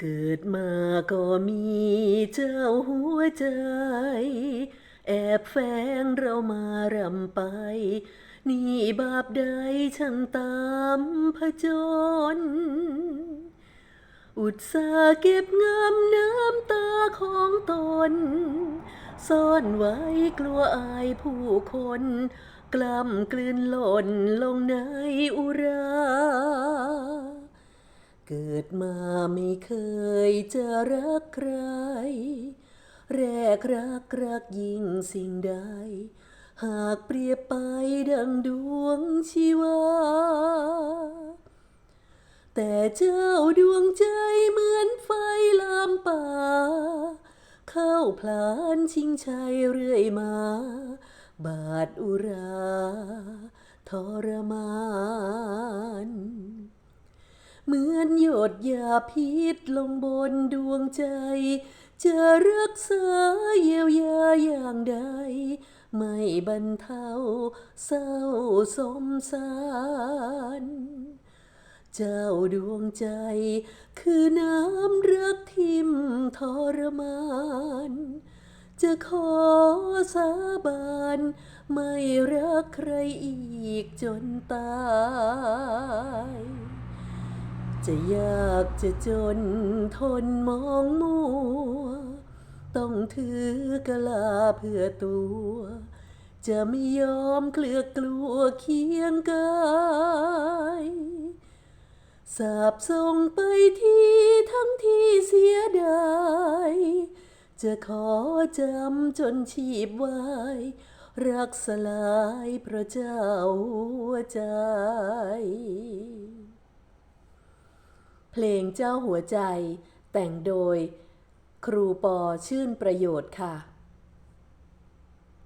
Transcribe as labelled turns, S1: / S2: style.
S1: เกิดมาก็มีเจ้าหัวใจ แอบแฝงเรามารำไป นี่บาปใดช่างตามผจญอุตสาเก็บงำน้ำตาของตน ซ่อนไว้กลัวอายผู้คน กล้ำกลืนหล่นลงในอุรา ดมาไม่เคยจะรักใคร แรกรักรักยิ่งสิ่งใด หากเปรียบไปดังดวงชีวา แต่เจ้าดวงใจเหมือนไฟลามป่า เข้าพลานชิงชัยเรื่อยมา บาดอุรา ทรมาน เหมือนหยดยาพิษลงบนดวงใจ จะรักษาเยียวยาอย่างใด ไม่บรรเทาเศร้าสมสารเจ้าดวงใจคือน้ำรักทิมทรมาน จะขอสาบาน ไม่รักใครอีกจนตาย จะยากจะจนทนมองมัว ต้องถือกะลาเพื่อตัว จะไม่ยอมเคลือกกลัวเคียงกายสาบส่งไปที่ทั้งที่เสียดายจะขอจำจนชีพวายรักสลายพระเจ้าหัวใจ เพลงเจ้าหัวใจ แต่งโดย ครูปอชื่นประโยชน์ค่ะ